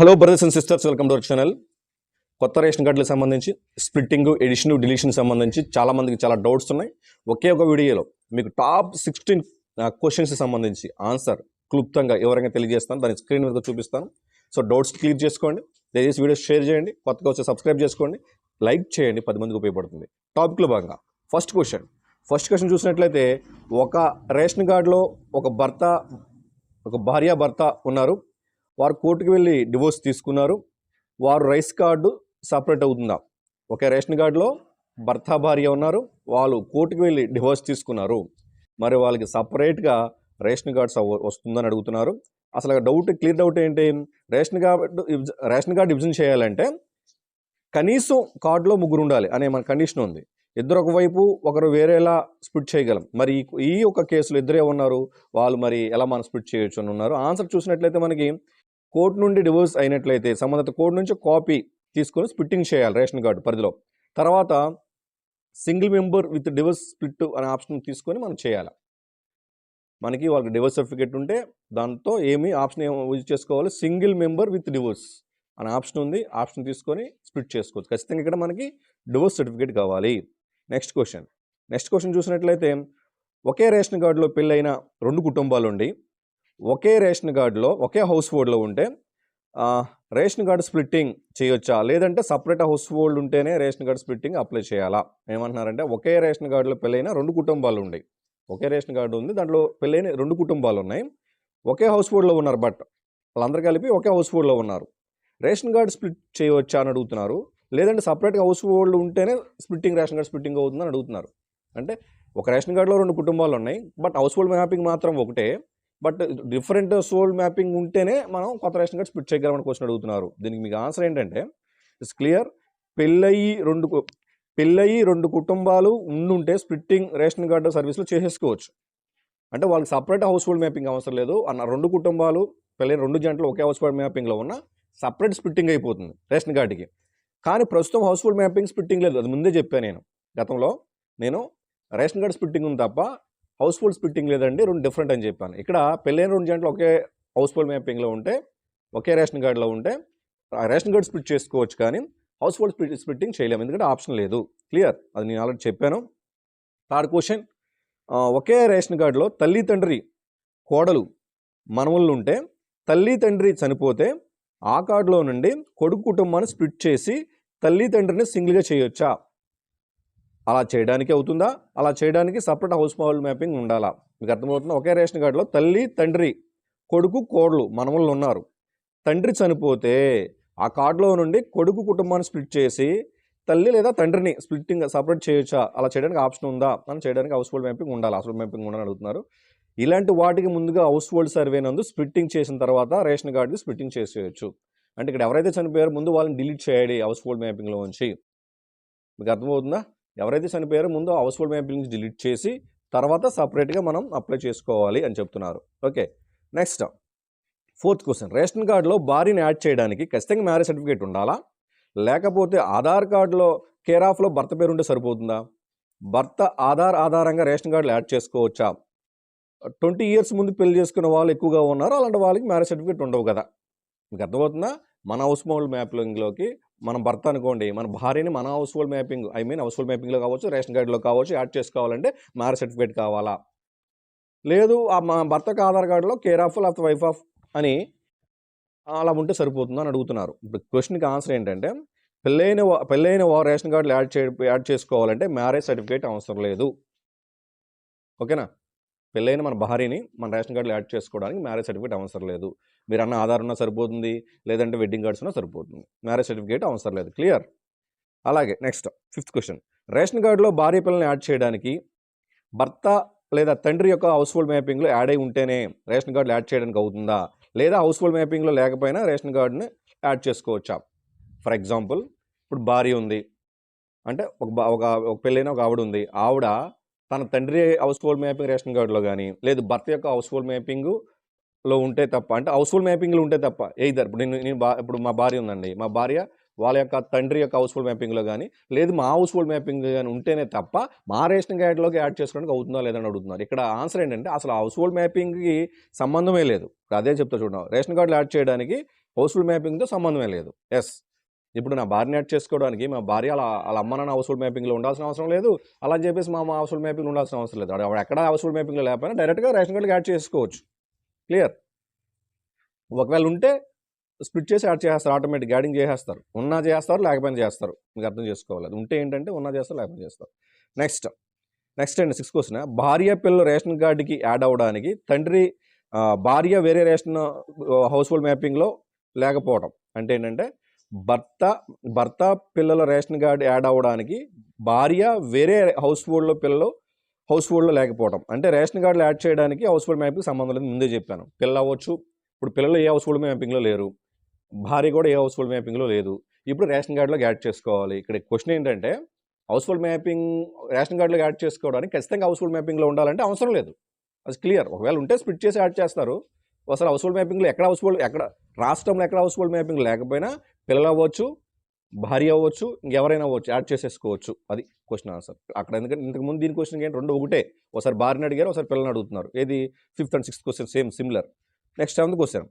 Hello brothers and sisters welcome to our channel కొత్త ration కార్డులకు సంబంధించి స్ప్లిట్టింగ్ ఎడిషన్ డిలీషన్ సంబంధించి చాలామందికి చాలా డౌట్స్ ఉన్నాయి. ఒకే ఒక వీడియోలో మీకు టాప్ సిక్స్టీన్ క్వశ్చన్స్ సంబంధించి ఆన్సర్ క్లుప్తంగా ఎవరైనా తెలియజేస్తాను. దాని స్క్రీన్ మీద చూపిస్తాను. సో డౌట్స్ క్లియర్ చేసుకోండి. దయచేసి వీడియో షేర్ చేయండి. కొత్తగా వచ్చి సబ్స్క్రైబ్ చేసుకోండి. లైక్ చేయండి. పది మందికి ఉపయోగపడుతుంది. టాపిక్లో భాగంగా ఫస్ట్ క్వశ్చన్ ఫస్ట్ క్వశ్చన్ చూసినట్లయితే ఒక రేషన్ కార్డులో ఒక భర్త ఒక భార్య భర్త ఉన్నారు. వారు కోర్టుకు వెళ్ళి డివోర్స్ తీసుకున్నారు. వారు రైస్ కార్డు సపరేట్ అవుతుందా? ఒకే రేషన్ కార్డులో భర్త భార్య ఉన్నారు. వాళ్ళు కోర్టుకు వెళ్ళి డివోర్స్ తీసుకున్నారు. మరి వాళ్ళకి సపరేట్గా రేషన్ కార్డ్స్ వస్తుందని అడుగుతున్నారు. అసలు డౌట్ క్లియర్ డౌట్ ఏంటి? రేషన్ కార్డు రేషన్ కార్డు విభజన చేయాలంటే కనీసం కార్డులో ముగ్గురు ఉండాలి అనే మన కండిషన్ ఉంది. ఇద్దరు ఒకవైపు ఒకరు వేరేలా స్ప్లిట్ చేయగలం. మరి ఈ- ఈ ఒక కేసులో ఇద్దరే ఉన్నారు వాళ్ళు మరి ఎలా మనం స్ప్లిట్ చేయొచ్చు అని ఉన్నారు? ఆన్సర్ చూసినట్లయితే మనకి కోర్టు నుండి డివోర్స్ అయినట్లయితే సంబంధిత కోర్టు నుంచి కాపీ తీసుకొని స్ప్లిట్టింగ్ చేయాలి రేషన్ కార్డు పరిధిలో. తర్వాత single member with divorce split అనే ఆప్షన్ తీసుకొని మనం చేయాలి. మనకి వాళ్ళకి డివోర్స్ సర్టిఫికేట్ ఉంటే దాంతో ఏమి ఆప్షన్ ఏమో యూజ్ చేసుకోవాలి? సింగిల్ మెంబర్ విత్ డివోర్స్ అనే ఆప్షన్ ఉంది. ఆప్షన్ తీసుకొని స్ప్లిట్ చేసుకోవచ్చు. ఖచ్చితంగా ఇక్కడ మనకి డివోర్స్ సర్టిఫికేట్ కావాలి. Next question. నెక్స్ట్ క్వశ్చన్ చూసినట్లయితే ఒకే రేషన్ కార్డులో పెళ్ళైన రెండు కుటుంబాలు ఉండి ఒకే రేషన్ కార్డులో ఒకే హౌస్ హోల్డ్లో ఉంటే రేషన్ కార్డు స్ప్లిట్టింగ్ చేయొచ్చా? లేదంటే సపరేట్ హౌస్ హోల్డ్ ఉంటేనే రేషన్ కార్డు స్ప్లిట్టింగ్ అప్లై చేయాలా? ఏమంటున్నారంటే ఒకే రేషన్ కార్డులో పెళ్ళైన రెండు కుటుంబాలు ఉన్నాయి ఒకే రేషన్ కార్డు ఉంది దాంట్లో పెళ్ళైన రెండు కుటుంబాలు ఉన్నాయి. ఒకే హౌస్ హోల్డ్లో ఉన్నారు బట్ వాళ్ళందరూ కలిపి ఒకే హౌస్ హోల్డ్లో ఉన్నారు. రేషన్ కార్డు స్ప్లిట్ చేయవచ్చా అని అడుగుతున్నారు. లేదంటే సపరేట్గా హౌస్ హోల్డ్ ఉంటేనే స్ప్లిట్టింగ్ రేషన్ కార్డు స్ప్లిట్టింగ్ అవుతుందని అడుగుతున్నారు. అంటే ఒక రేషన్ కార్డులో రెండు కుటుంబాలు ఉన్నాయి బట్ హౌస్ హోల్డ్ మ్యాపింగ్ మాత్రం ఒకటే. బట్ డిఫరెంట్ సోల్ మ్యాపింగ్ ఉంటేనే మనం కొత్త రేషన్ కార్డ్ స్ప్లిట్ చేయగలమని క్వశ్చన్ అడుగుతున్నారు. దీనికి మీకు ఆన్సర్ ఏంటంటే ఇట్స్ క్లియర్. పెళ్ళయి రెండు పెళ్ళయి రెండు కుటుంబాలు ఉండుంటే స్ప్లిట్టింగ్ రేషన్ కార్డు సర్వీస్లో చేసేసుకోవచ్చు. అంటే వాళ్ళకి సపరేట్ హౌస్ హోల్డ్ మ్యాపింగ్ అవసరం లేదు. అన్న రెండు కుటుంబాలు పెళ్ళైన రెండు జంటలు ఒకే హౌస్ హోల్డ్ మ్యాపింగ్లో ఉన్న సపరేట్ స్ప్లిట్టింగ్ అయిపోతుంది రేషన్ కార్డుకి. కానీ ప్రస్తుతం హౌస్ హోల్డ్ మ్యాపింగ్ స్ప్లిట్టింగ్ లేదు. అది ముందే చెప్పాను నేను. గతంలో నేను రేషన్ కార్డు స్ప్లిట్టింగ్ ఉంది తప్ప హౌస్ హోల్డ్ స్ప్లిట్టింగ్ లేదండి రెండు డిఫరెంట్ అని చెప్పాను. ఇక్కడ పెళ్ళైన రెండు జంటలు ఒకే హౌస్ హోల్డ్ మ్యాపింగ్లో ఉంటే ఒకే రేషన్ కార్డులో ఉంటే ఆ రేషన్ కార్డు స్ప్లిట్ చేసుకోవచ్చు కానీ హౌస్ హోల్డ్ స్ప్లిట్ స్ప్లిట్టింగ్ చేయలేము. ఎందుకంటే ఆప్షన్ లేదు. క్లియర్? అది నేను ఆల్రెడీ చెప్పాను. Third question. ఒకే రేషన్ కార్డులో తల్లి తండ్రి కోడలు మనవళ్ళు ఉంటే తల్లి తండ్రి చనిపోతే ఆ కార్డులో నుండి కొడుకు కుటుంబాన్ని స్ప్లిట్ చేసి తల్లి తండ్రిని సింగిల్గా చేయొచ్చా? అలా చేయడానికి అవుతుందా? అలా చేయడానికి సపరేట్ హౌస్ హోల్డ్ మ్యాపింగ్ ఉండాలా? మీకు అర్థమవుతుందా? ఒకే రేషన్ కార్డులో తల్లి తండ్రి కొడుకు కోడలు మనములు ఉన్నారు. తండ్రి చనిపోతే ఆ కార్డులో నుండి కొడుకు కుటుంబాన్ని స్ప్లిట్ చేసి తల్లి లేదా తండ్రిని స్ప్లిట్టింగ్ సపరేట్ చేయొచ్చా? అలా చేయడానికి ఆప్షన్ ఉందా? అని చేయడానికి హౌస్ హోల్డ్ మ్యాపింగ్ ఉండాలి. హౌస్ హోల్డ్ మ్యాపింగ్ ఉండాలని అడుగుతున్నారు. ఇలాంటి వాటికి ముందుగా హౌస్ హోల్డ్ సర్వే నందు స్ప్లిట్టింగ్ చేసిన తర్వాత రేషన్ కార్డుకి స్ప్లిట్టింగ్ చేసేయచ్చు. అంటే ఇక్కడ ఎవరైతే చనిపోయారో ముందు వాళ్ళని డిలీట్ చేయాలి హౌస్ హోల్డ్ మ్యాపింగ్లో ఉంచి మీకు అర్థమవుతుందా? ఎవరైతే చనిపోయారో ముందు హౌస్ హోల్డ్ డిలీట్ చేసి తర్వాత సపరేట్గా మనం అప్లై చేసుకోవాలి అని చెప్తున్నారు. Okay next fourth question ration కార్డులో భార్యని యాడ్ చేయడానికి ఖచ్చితంగా మ్యారేజ్ సర్టిఫికేట్ ఉండాలా? లేకపోతే ఆధార్ కార్డులో కేర్ ఆఫ్లో భర్త పేరు ఉంటే సరిపోతుందా? భర్త ఆధార్ ఆధారంగా రేషన్ కార్డులు యాడ్ చేసుకోవచ్చా? ట్వంటీ ఇయర్స్ ముందు పెళ్ళి చేసుకున్న వాళ్ళు ఎక్కువగా ఉన్నారు? అలాంటి వాళ్ళకి మ్యారేజ్ సర్టిఫికేట్ ఉండవు కదా. మీకు అర్థమవుతుందా? మన హౌస్ హోల్డ్ మ్యాపింగ్లోకి మన భర్త అనుకోండి మన భార్యని మన household mapping I mean household మ్యాపింగ్లో కావచ్చు రేషన్ కార్డులో కావచ్చు యాడ్ చేసుకోవాలంటే మ్యారేజ్ సర్టిఫికేట్ కావాలా? లేదు ఆ మా భర్తకు ఆధార్ కార్డులో కేర్ ఆఫ్ లేకపోతే వైఫ్ ఆఫ్ అని అలా ఉంటే సరిపోతుందని అడుగుతున్నారు. ఇప్పుడు క్వశ్చన్కి ఆన్సర్ ఏంటంటే పెళ్ళైన పెళ్ళైన వారు రేషన్ కార్డులు యాడ్ చే యాడ్ చేసుకోవాలంటే మ్యారేజ్ సర్టిఫికేట్ అవసరం లేదు. ఓకేనా? పెళ్ళైన మన భార్యని మన రేషన్ కార్డులో యాడ్ చేసుకోవడానికి మ్యారేజ్ సర్టిఫికేట్ అవసరం లేదు. మీరు అన్న ఆధార్ ఉన్నా సరిపోతుంది లేదంటే వెడ్డింగ్ కార్డ్స్ ఉన్నా సరిపోతుంది. మ్యారేజ్ సర్టిఫికేట్ అవసరం లేదు. క్లియర్? అలాగే నెక్స్ట్ ఫిఫ్త్ క్వశ్చన్. రేషన్ కార్డులో భార్య పిల్లల్ని యాడ్ చేయడానికి భర్త లేదా తండ్రి యొక్క హౌస్ హోల్డ్ మ్యాపింగ్లో యాడ్ అయి ఉంటేనే రేషన్ కార్డులు యాడ్ చేయడానికి అవుతుందా? లేదా హౌస్ హోల్డ్ మ్యాపింగ్లో లేకపోయినా రేషన్ కార్డుని యాడ్ చేసుకోవచ్చా? ఫర్ ఎగ్జాంపుల్ ఇప్పుడు భార్య ఉంది. అంటే ఒక బా- ఒక ఒక పెళ్ళైన ఒక ఆవిడ ఉంది. ఆవిడ తన తండ్రి హౌస్ హోల్డ్ మ్యాపింగ్ రేషన్ కార్డులో కానీ లేదు భర్త యొక్క హౌస్ హోల్డ్ మ్యాపింగ్లో ఉంటే తప్ప అంటే హౌస్ హోల్డ్ మ్యాపింగ్లో ఉంటే తప్ప ఎయిదర్ ఇప్పుడు నేను నేను బా ఇప్పుడు మా భార్య ఉందండి. మా భార్య వాళ్ళ యొక్క తండ్రి యొక్క హౌస్ హోల్డ్ మ్యాపింగ్లో కానీ లేదు మా హౌస్ హోల్డ్ మ్యాపింగ్ కానీ ఉంటేనే తప్ప మా రేషన్ కార్డులోకి యాడ్ చేసుకోవడానికి అవుతుందా లేదని అడుగుతున్నారు. ఇక్కడ ఆన్సర్ ఏంటంటే అసలు హౌస్ హోల్డ్ మ్యాపింగ్కి సంబంధమే లేదు. అదే చెప్తా చూడండి. రేషన్ కార్డులు యాడ్ చేయడానికి హౌస్ఫుల్ మ్యాపింగ్తో సంబంధమే లేదు. ఎస్. ఇప్పుడు నా భార్యని యాడ్ చేసుకోవడానికి మా భార్య అలా వాళ్ళ అమ్మ నాన్న హౌస్ఫుల్ మ్యాపింగ్లో ఉండాల్సిన అవసరం లేదు. అలా అని చెప్పేసి మా అమ్మ హౌస్ఫుల్ మ్యాపింగ్లో ఉండాల్సిన అవసరం లేదు. అక్కడ ఎక్కడ హౌస్ఫుల్ మ్యాపింగ్లో లేకపోయినా డైరెక్ట్గా రేషన్ కార్డుకి యాడ్ చేసుకోవచ్చు. క్లియర్ ఒకవేళ ఉంటే స్ప్లిట్ చేసి యాడ్ చేస్తారు ఆటోమేటిక్ యాడింగ్ చేసేస్తారు. ఉన్నా చేస్తారు లేకపోయినా చేస్తారు. మీకు అర్థం చేసుకోవాలి. అది ఉంటే ఏంటంటే ఉన్నా చేస్తారు లేకపోయినా చేస్తారు. నెక్స్ట్ నెక్స్ట్ అండి సిక్స్ క్వశ్చన్ భార్య పిల్లలు రేషన్ కార్డుకి యాడ్ అవ్వడానికి తండ్రి భార్య వేరే రేషన్ హౌస్ హోల్డ్ మ్యాపింగ్లో లేకపోవడం అంటే ఏంటంటే భర్త భర్త పిల్లల రేషన్ కార్డు యాడ్ అవ్వడానికి భార్య వేరే హౌస్ హోల్డ్లో పిల్లలు హౌస్ హోల్డ్లో లేకపోవడం అంటే రేషన్ కార్డులు యాడ్ చేయడానికి హౌస్ హోల్డ్ మ్యాపింగ్కి సంబంధం లేదు ముందే చెప్పాను. పిల్ల అవ్వచ్చు. ఇప్పుడు పిల్లలు ఏ హౌస్ హోల్డ్ మ్యాపింగ్లో లేరు. భార్య కూడా ఏ హౌస్ హోల్డ్ మ్యాపింగ్లో లేదు. ఇప్పుడు రేషన్ కార్డులో యాడ్ చేసుకోవాలి. ఇక్కడ క్వశ్చన్ ఏంటంటే హౌస్ హోల్డ్ మ్యాపింగ్ రేషన్ కార్డులో యాడ్ చేసుకోవడానికి ఖచ్చితంగా హౌస్ హోల్డ్ మ్యాపింగ్లో ఉండాలంటే అవసరం లేదు. అది క్లియర్. ఒకవేళ ఉంటే స్ప్లిట్ చేసి యాడ్ చేస్తారు. అసలు హౌస్ హోల్డ్ మ్యాపింగ్లో ఎక్కడ హౌస్ హోల్డ్ ఎక్కడ రాష్ట్రంలో ఎక్కడ హౌస్ హోల్డ్ మ్యాపింగ్ లేకపోయినా పిల్లలు అవ్వచ్చు భార్య అవ్వచ్చు ఇంకెవరైనా అవ్వచ్చు యాడ్ చేసేసుకోవచ్చు. అది క్వశ్చన్ ఆన్సర్. అక్కడ ఎందుకంటే ఇంతకు ముందు దీని క్వశ్చన్ ఏంటి? రెండు ఒకటే. ఒకసారి భార్యని అడిగారు ఒకసారి పిల్లల్ని అడుగుతున్నారు. ఏది? Fifth and sixth question same similar. Next seventh question.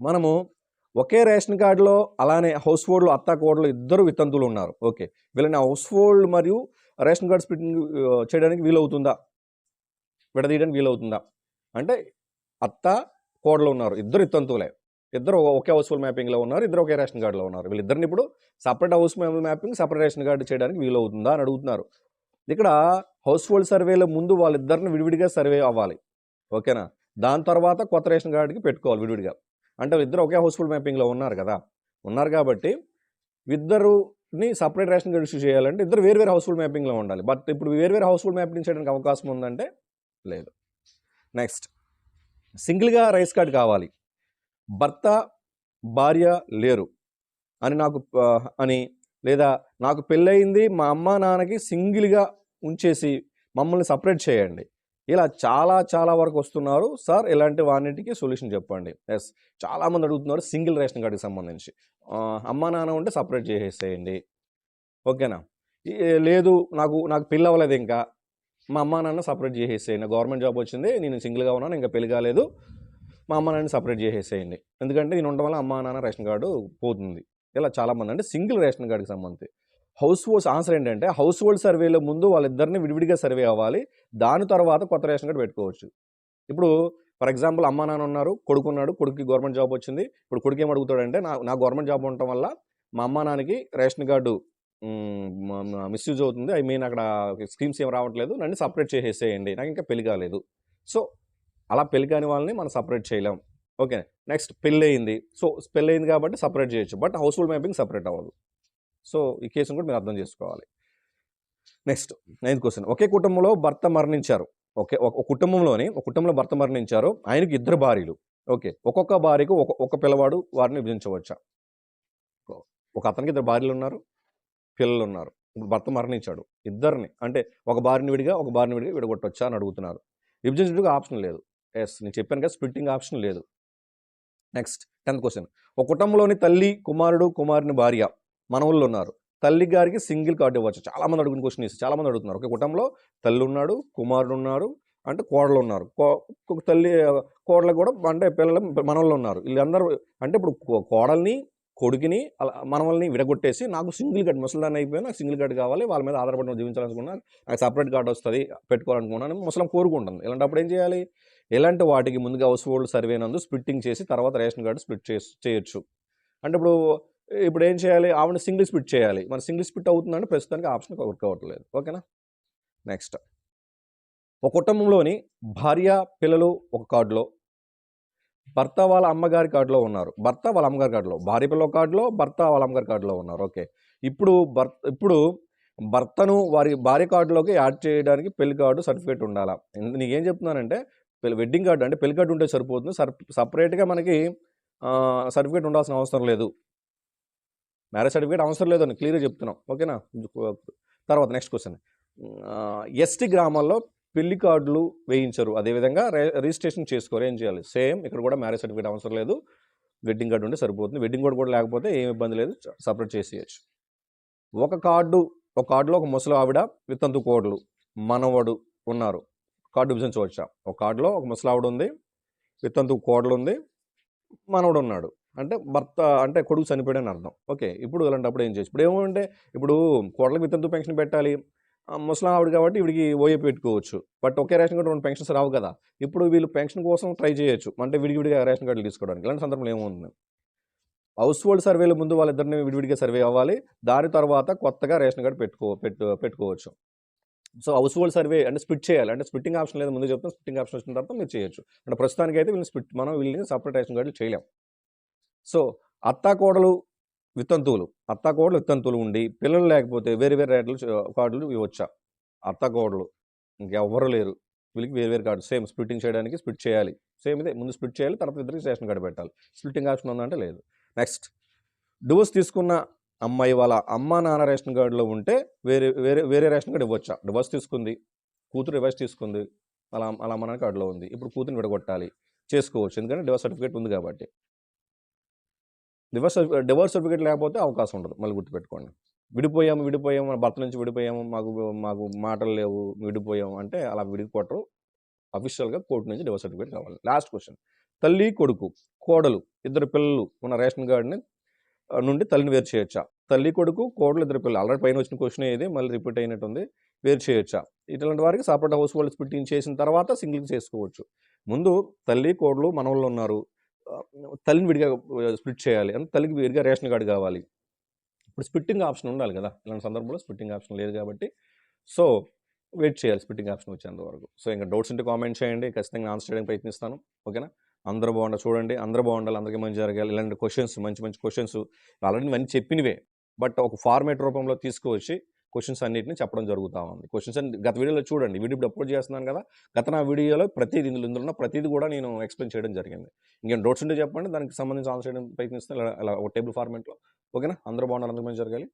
మనము ఒకే రేషన్ కార్డులో అలానే హౌస్ హోల్డ్లో అత్త కోడలు ఇద్దరు వితంతులు ఉన్నారు. ఓకే. వీళ్ళని హౌస్ హోల్డ్ మరియు రేషన్ కార్డ్ స్ప్లిట్టింగ్ చేయడానికి వీలవుతుందా? విడదీయడానికి వీలవుతుందా? అంటే అత్త కోడలు ఉన్నారు. ఇద్దరు వితంతువులే. ఇద్దరు ఒకే హౌస్ఫుల్ మ్యాపింగ్లో ఉన్నారు ఇద్దరు ఒకే రేషన్ కార్డులో ఉన్నారు. వీళ్ళిద్దరిని ఇప్పుడు separate house mapping separate ration card చేయడానికి వీలవుతుందా అని అడుగుతున్నారు. ఇక్కడ హౌస్ హోల్డ్ సర్వేలో ముందు వాళ్ళిద్దరిని విడివిడిగా సర్వే అవ్వాలి. ఓకేనా? దాని తర్వాత కొత్త రేషన్ కార్డుకి పెట్టుకోవాలి విడివిడిగా. అంటే ఇద్దరు ఒకే హౌస్ హోల్డ్ మ్యాపింగ్లో ఉన్నారు కదా? ఉన్నారు కాబట్టి ఇద్దరుని సపరేట్ రేషన్ కార్డు ఇష్యూ చేయాలంటే ఇద్దరు వేరు వేరు హౌస్ హోల్డ్ మ్యాపింగ్లో ఉండాలి. బట్ ఇప్పుడు వేరు వేరు హౌస్ హోల్డ్ మ్యాపింగ్ చేయడానికి అవకాశం ఉందంటే లేదు. నెక్స్ట్. సింగిల్గా రైస్ కార్డ్ కావాలి. భర్త భార్య లేరు. అని నాకు అని లేదా నాకు పెళ్ళయింది మా అమ్మ నాన్నకి సింగిల్గా ఉంచేసి మమ్మల్ని సపరేట్ చేయండి. ఇలా చాలా చాలా వరకు వస్తున్నారు. సార్ ఇలాంటి వాన్నిటికి సొల్యూషన్ చెప్పండి. ఎస్. చాలామంది అడుగుతున్నారు సింగిల్ రేషన్ కార్డుకి సంబంధించి. అమ్మ నాన్న ఉంటే సపరేట్ చేసేసేయండి ఓకేనా? లేదు నాకు నాకు పెళ్ళి అవ్వలేదు ఇంకా. మా అమ్మ నాన్న సపరేట్ చేసేసేయండి గవర్నమెంట్ జాబ్ వచ్చింది నేను సింగిల్గా ఉన్నాను ఇంకా పెళ్ళి కాలేదు. మా అమ్మ నాన్న సపరేట్ చేసేసేయండి. ఎందుకంటే నేను ఉండడం వల్ల అమ్మ నాన్న రేషన్ కార్డు పోతుంది. ఇలా చాలామంది అంటే సింగిల్ రేషన్ కార్డుకి సంబంధించి. హౌస్ హోల్డ్స్ ఆన్సర్ ఏంటంటే హౌస్ హోల్డ్ సర్వేలో ముందు వాళ్ళిద్దరిని విడివిడిగా సర్వే అవ్వాలి. దాని తర్వాత కొత్త రేషన్ కార్డు పెట్టుకోవచ్చు. ఇప్పుడు ఫర్ ఎగ్జాంపుల్ అమ్మ నాన్న ఉన్నారు కొడుకు ఉన్నాడు కొడుకుకి గవర్నమెంట్ జాబ్ వచ్చింది. ఇప్పుడు కొడుకు ఏం అడుగుతాడంటే నా నా గవర్నమెంట్ జాబ్ ఉండటం వల్ల మా అమ్మ నాన్నకి రేషన్ కార్డు మిస్యూజ్ అవుతుంది. ఐ మీన్ అక్కడ స్కీమ్స్ ఏం రావట్లేదు. నన్ను సపరేట్ చేసేసేయండి. నాకు ఇంకా పెళ్ళి కాలేదు. సో అలా పెళ్ళి కాని వాళ్ళని మనం సపరేట్ చేయలేం. ఓకే. నెక్స్ట్ పెళ్ళి అయింది సో పెళ్ళి అయింది కాబట్టి సపరేట్ చేయొచ్చు. But household mapping separate అవ్వదు. సో ఈ కేసును కూడా మీరు అర్థం చేసుకోవాలి. Next ninth question. ఒకే కుటుంబంలో భర్త మరణించారు. ఓకే. ఒక కుటుంబంలోని ఒక కుటుంబంలో భర్త మరణించారు. ఆయనకి ఇద్దరు భార్యలు. ఓకే. ఒక్కొక్క భార్యకు ఒక ఒక పిల్లవాడు వారిని విభజించవచ్చా ఒక అతనికి ఇద్దరు భార్యలు ఉన్నారు. పిల్లలు ఉన్నారు. ఇప్పుడు భర్త మరణించాడు. ఇద్దరిని అంటే ఒక భార్యని విడిగా ఒక భార్యని విడిగా విడగొట్టొచ్చా అని అడుగుతున్నారు. విభజించడానికి ఆప్షన్ లేదు. ఎస్ నేను చెప్పాను కదా స్ప్లిట్టింగ్ ఆప్షన్ లేదు. నెక్స్ట్ టెన్త్ క్వశ్చన్ ఒక కుటుంబంలోని తల్లి కుమారుడు కుమారుని భార్య మనవుళ్ళు ఉన్నారు. తల్లి గారికి సింగిల్ కార్డు ఇవ్వచ్చు. చాలామంది అడుగుతున్న క్వశ్చన్ ఇస్తే చాలామంది అడుగుతున్నారు. ఒక కుటుంబంలో తల్లి ఉన్నాడు కుమారుడు ఉన్నారు అంటే కోడలు ఉన్నారు. కో- తల్లి కోడలు కూడా అంటే పిల్లలు మనవళ్ళు ఉన్నారు. వీళ్ళందరూ అంటే ఇప్పుడు కోడల్ని కొడుకుని అలా మనవల్ని విడగొట్టేసి నాకు సింగిల్ కార్డ్ ముసలిదాన్ని అయిపోయి నాకు సింగిల్ కార్డ్ కావాలి వాళ్ళ మీద ఆధారపడి జీవించాలనుకున్నాను నాకు సపరేట్ కార్డు వస్తుంది పెట్టుకోవాలనుకున్నాను ముసలం కోరుకుంటుంది. ఇలాంటప్పుడు ఏం చేయాలి? ఎలాంటి వాటికి ముందుగా హౌస్ హోల్డ్ సర్వే నందు స్ప్లిట్టింగ్ చేసి తర్వాత రేషన్ కార్డు స్ప్లిట్ చేసి చేయొచ్చు. అంటే ఇప్పుడు ఇప్పుడు ఏం చేయాలి? ఆవిడ సింగిల్ స్ప్లిట్ చేయాలి. మన సింగిల్ స్ప్లిట్ అవుతుందంటే ప్రస్తుతానికి ఆప్షన్ వర్క్ అవ్వట్లేదు. ఓకేనా? నెక్స్ట్. ఒక కుటుంబంలోని భార్య పిల్లలు ఒక కార్డులో భర్త వాళ్ళ అమ్మగారి కార్డులో ఉన్నారు. భర్త వాళ్ళ అమ్మగారి కార్డులో భార్య పిల్లల కార్డులో భర్త వాళ్ళ అమ్మగారి కార్డులో ఉన్నారు. ఓకే. ఇప్పుడు భర్త ఇప్పుడు భర్తను వారి భార్య కార్డులోకి యాడ్ చేయడానికి పెళ్ళి కార్డు సర్టిఫికేట్ ఉండాలా? నీకేం చెప్తున్నానంటే వెడ్డింగ్ కార్డు అంటే పెళ్ళి కార్డు ఉంటే సరిపోతుంది. సర్ సపరేట్గా మనకి సర్టిఫికేట్ ఉండాల్సిన అవసరం లేదు. మ్యారేజ్ సర్టిఫికేట్ అవసరం లేదని క్లియర్గా చెప్తున్నాం. ఓకేనా? తర్వాత నెక్స్ట్ క్వశ్చన్ ఎస్టీ గ్రామాల్లో పెళ్ళి కార్డులు వేయించరు. అదేవిధంగా రిజిస్ట్రేషన్ చేసుకోరు. ఏం చేయాలి? సేమ్ ఇక్కడ కూడా మ్యారేజ్ సర్టిఫికేట్ అవసరం లేదు. వెడ్డింగ్ కార్డు ఉంటే సరిపోతుంది. వెడ్డింగ్ కార్డు కూడా లేకపోతే ఏం ఇబ్బంది లేదు. సపరేట్ చేసేయచ్చు. ఒక కార్డు ఒక కార్డులో ఒక ముసలి ఆవిడ వితంతు కోడలు మనవడు ఉన్నారు. కార్డు విభజించవచ్చా ఒక కార్డులో ఒక ముసలి ఆవిడ ఉంది వితంతు కోడలు ఉంది మనవడు ఉన్నాడు అంటే భర్త అంటే కొడుకు చనిపోయాడని అర్థం. ఓకే ఇప్పుడు ఇలాంటప్పుడు ఏం చేయొచ్చు ఇప్పుడు ఏమంటే ఇప్పుడు కోడలకు విత్తంతు పెన్షన్ పెట్టాలి ఆ, ముసలాం ఆవిడ కాబట్టి వీడికి ఓఏ పెట్టుకోవచ్చు. బట్ ఒకే రేషన్ కార్డు రెండు పెన్షన్స్ రావు కదా. ఇప్పుడు వీళ్ళు పెన్షన్ కోసం ట్రై చేయొచ్చు. అంటే విడివిడిగా రేషన్ కార్డులు తీసుకోవడానికి. ఇలాంటి సందర్భంలో ఏముంది? హౌస్ హోల్డ్ సర్వేల ముందు వాళ్ళిద్దరిని విడివిడిగా సర్వే అవ్వాలి. దాని తర్వాత కొత్తగా రేషన్ కార్డు పెట్టుకో పెట్టు పెట్టుకోవచ్చు. సో హౌస్ హోల్డ్ సర్వే అంటే స్ప్లిట్ చేయాలి. అంటే స్ప్లిట్టింగ్ ఆప్షన్ లేదు ముందు చెప్తాం స్ప్లిట్టింగ్ ఆప్షన్ వచ్చిన తర్వాత మీరు చేయొచ్చు. అంటే ప్రస్తుతానికి అయితే వీళ్ళని స్ప్లిట్ మనం వీళ్ళని సపరేట్ రేషన్ కార్డులు చేయలేం. సో అత్తాకోడలు కోడలు అత్తాకోడలు విత్తంతువులు కోడలు ఉండి పిల్లలు లేకపోతే వేరే వేరే రేట్లు కార్డులు ఇవ్వచ్చా? అత్తాకోడలు ఇంకెవ్వరు లేరు. వీళ్ళకి వేరు వేరు కార్డు సేమ్ స్ప్లిట్టింగ్ చేయడానికి స్ప్లిట్ చేయాలి. సేమ్ ఇదే ముందు స్ప్లిట్ చేయాలి తర్వాత ఇద్దరికి రేషన్ కార్డు పెట్టాలి. స్ప్లిట్టింగ్ ఆప్షన్ ఉందంటే లేదు. నెక్స్ట్ డివోర్స్ తీసుకున్న అమ్మాయి వాళ్ళ అమ్మ నాన్న రేషన్ కార్డులో ఉంటే వేరే వేరే వేరే రేషన్ కార్డు ఇవ్వచ్చా? డివర్స్ తీసుకుంది. కూతురు డివర్స్ తీసుకుంది. అలా అలా అమ్మ నాన్న కార్డులో ఉంది. ఇప్పుడు కూతురుని విడగొట్టాలి. చేసుకోవచ్చు. ఎందుకంటే డివర్స్ సర్టిఫికేట్ ఉంది కాబట్టి. డివర్స్ డివర్స్ సర్టిఫికేట్ లేకపోతే అవకాశం ఉండదు. మళ్ళీ గుర్తుపెట్టుకోండి. విడిపోయాము విడిపోయాము మన భర్త నుంచి విడిపోయాము మాకు మాకు మాటలు లేవు విడిపోయాము అంటే అలా విడిపోవటం అఫీషియల్గా కోర్టు నుంచి డివర్స్ సర్టిఫికేట్ కావాలి. లాస్ట్ క్వశ్చన్ తల్లి కొడుకు కోడలు ఇద్దరు పిల్లలు ఉన్న రేషన్ కార్డుని నుండి తల్లిని వేరు చేయొచ్చా? తల్లి కొడుకు కోడలు ఇద్దరు పిల్లలు. ఆల్రెడీ పైన వచ్చిన క్వశ్చన్ ఇది. మళ్ళీ రిపీట్ అయినట్టుంది. వేరు చేయొచ్చా? ఇట్లాంటి వారికి సపరేట్ హౌస్ హోల్డ్ స్ప్లిట్టింగ్ చేసిన తర్వాత సింగిల్ చేసుకోవచ్చు. ముందు తల్లి కోడలు మనవళ్ళు ఉన్నారు. తల్లిని విడిగా స్ప్లిట్ చేయాలి. అంటే తల్లికి విడిగా రేషన్ కార్డు కావాలి. ఇప్పుడు స్ప్లిట్టింగ్ ఆప్షన్ ఉండాలి కదా? ఇలాంటి సందర్భంలో స్ప్లిట్టింగ్ ఆప్షన్ లేదు కాబట్టి. సో వెయిట్ చేయాలి స్ప్లిట్టింగ్ ఆప్షన్ వచ్చేంత వరకు. సో ఇంకా డౌట్స్ ఉంటే కామెంట్ చేయండి. ఖచ్చితంగా ఆన్సర్ చేయడానికి ప్రయత్నిస్తాను. ఓకేనా? అందరూ బాగుండాలి చూడండి అందరూ బాగుండాలి అందరికీ మంచి జరగాలి ఇలాంటి క్వశ్చన్స్ మంచి మంచి క్వశ్చన్స్ ఆల్రెడీ ఇవన్నీ చెప్పినవే. బట్ ఒక ఫార్మేట్ రూపంలో తీసుకువచ్చి క్వశ్చన్స్ అన్నిటిని చెప్పడం జరుగుతూ ఉంది. క్వశ్చన్స్ అన్ని గత వీడియోలో చూడండి వీడియో ఇప్పుడు అప్లోడ్ చేస్తున్నాను కదా గత నా వీడియోలో ప్రతిదీ ఇందులో ఇందులో ప్రతిదీ కూడా నేను ఎక్స్ప్లెయిన్ చేయడం జరిగింది. ఇంకేం డౌట్స్ ఉంటే చెప్పండి దానికి సంబంధించి ఆన్సర్ చేయడం ప్రయత్నిస్తాను ఇలా ఒక టేబుల్ ఫార్మేట్లో ఓకేనా అందరూ బాగున్నారు అందరూ మంచి జరగాలి.